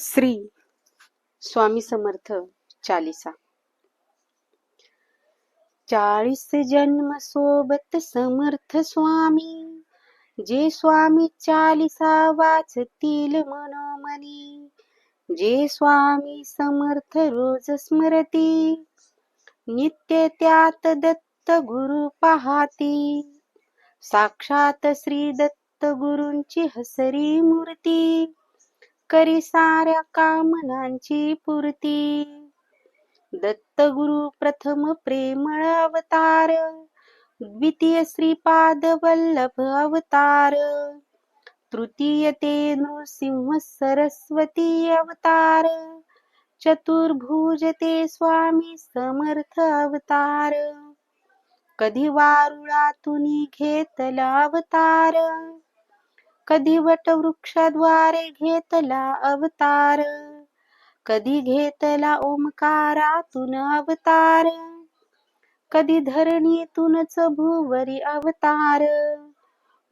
श्री स्वामी समर्थ चालिसा. चाळीस जन्म सोबत समर्थ स्वामी जे स्वामी चालिसा वाचतील मनोमनी जे स्वामी समर्थ रोज स्मरती नित्य त्यात दत्त गुरु पाहाती साक्षात श्री दत्त गुरूंची हसरी मूर्ती करी साऱ्या कामनांची पूर्ती. दत्तगुरु प्रथम प्रेमळ अवतार. द्वितीय श्रीपाद वल्लभ अवतार. तृतीय ते नृसिंह सरस्वती अवतार. चतुर्भुज ते स्वामी समर्थ अवतार. कधी वारुळातून घेतला अवतार. कधी वटवृक्षाद्वारे घेतला अवतार? कधी घेतला ओंकारातून अवतार? कधी धरणीतूनच भुवरी अवतार?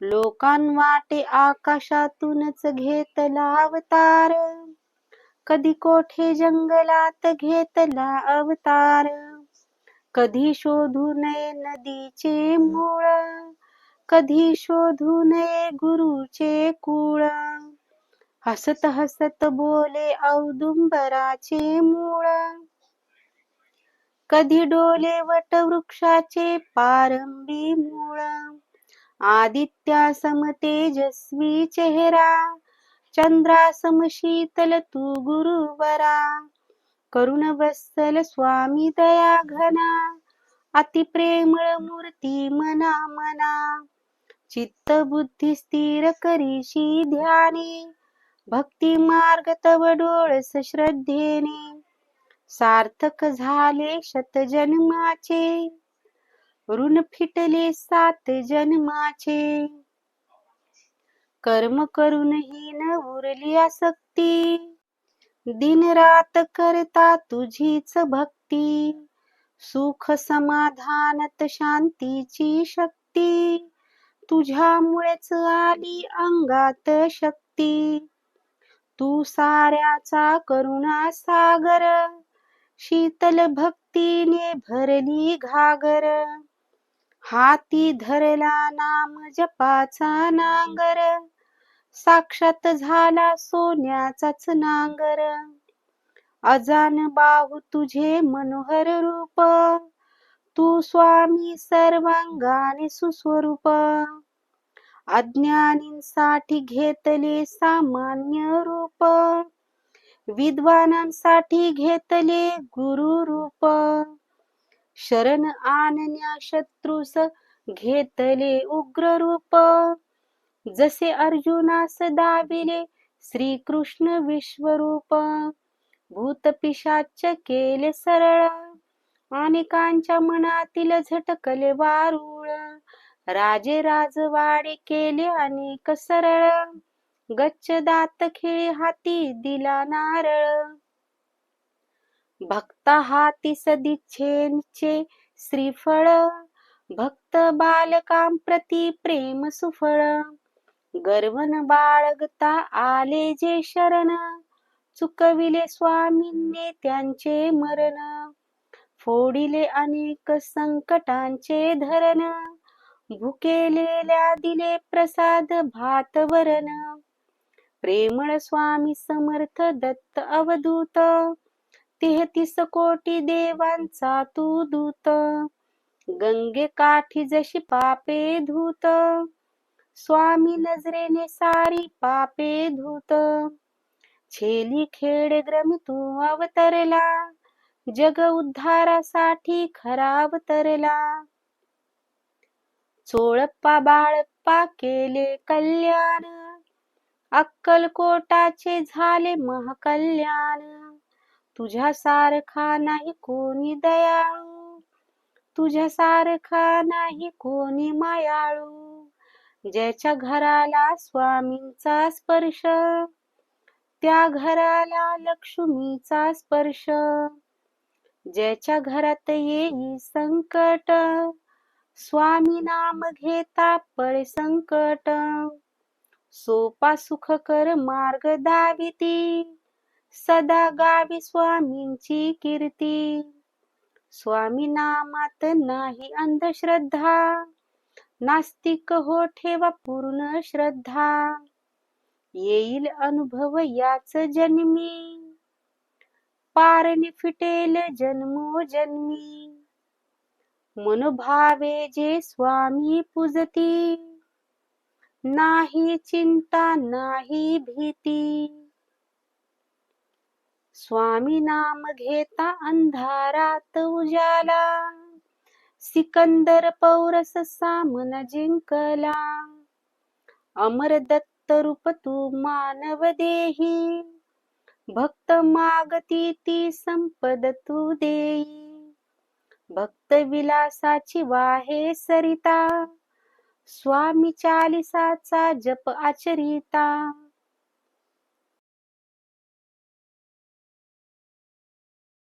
लोकांवाटे आकाशातूनच घेतला अवतार? कधी कोठे जंगलात घेतला अवतार? कधी शोधू नये नदीचे मूळ? कधी शोधू नये गुरुचे कुळ. हसत हसत बोले औदुंबराचे मूळ. कधी डोले वट वृक्षाचे पारंबी मूळ. आदित्या सम तेजस्वी चेहरा. चंद्रा सम शीतल तू गुरुवरा. करुण वत्सल स्वामी दया घना अति प्रेमळ मूर्ती मना मना चित्त बुद्धी स्थिर करीशी ध्याने. भक्ती मार्ग तव डोळस श्रद्धेने. सार्थक झाले शत जन्माचे. ऋण फिटले सात जन्माचे. कर्म करूनही न उरली आसक्ती. दिन रात करता तुझीच भक्ती. सुख समाधानत शांतीची शक्ती. तुझ्यामुळेच आली अंगात शक्ती. तू साऱ्याचा करुणा सागर शीतल भक्तीने भरली घागर. हाती धरला नाम जपाचा नांगर साक्षात झाला सोन्याचाच नांगर. अजान बाहू तुझे मनोहर रूप तू स्वामी सर्वांगाने सुस्वरूप. अज्ञानींसाठी घेतले सामान्य रूप. विद्वानांसाठी घेतले गुरु रूप. शरण आणण्या शत्रूस घेतले उग्र रूप. जसे अर्जुनास दाविले श्रीकृष्ण विश्वरूप. भूतपिशाच केले सरळ. अनेकांच्या मनातील झटकले वारुळ. राजे राजवाडे केले अनेक सरळ. गच्च दात खेळी हाती दिला नारळ. भक्ता हाती सदिच्छेचे श्रीफळ. भक्त बालकां प्रती प्रेम सुफळ. गर्वन बाळगता आले जे शरण. चुकविले स्वामींनी त्यांचे मरण. फोडिले अनेक संकटांचे धरण भुकेलेल्या दिले प्रसाद भात वरण. प्रेमळ स्वामी समर्थ दत्त अवधूत तेहतीस कोटी देवांचा तू दूत. गंगे काठी जशी पापे धूत स्वामी नजरेने सारी पापे धूत. छेली खेड ग्रम तू अवतरला जग उद्धारासाठी खरा अवतरला चोळप्पा बाळप्पा केले कल्याण. अक्कलकोटाचे झाले महाकल्याण. तुझ्या सारखा नाही कोणी दयाळू. तुझ्या सारखा नाही कोणी मायाळू. ज्याच्या घराला स्वामींचा स्पर्श त्या घराला लक्ष्मीचा स्पर्श. ज्याच्या घरात येई संकट. स्वामी नाम घेता पळ संकट. सोपा सुखकर मार्ग दाविती. सदा गावी स्वामींची कीर्ती. स्वामी नामात नाही अंधश्रद्धा. नास्तिक हो ठेवा पूर्ण श्रद्धा. येईल अनुभव याच जन्मी. पारणे फिटेल जन्मोजन्मी मनोभावे जे स्वामी पूजती। नाही चिंता नाही भीती। स्वामी नाम घेता अंधारात उजाला। सिकंदर पौरस सामन जिंकला। अमर दत्त रूप तू मानव देही। भक्त मागती ती संपद तू देई. भक्त विलासाची वाहे सरिता. स्वामी चालिसाचा जप आचरिता.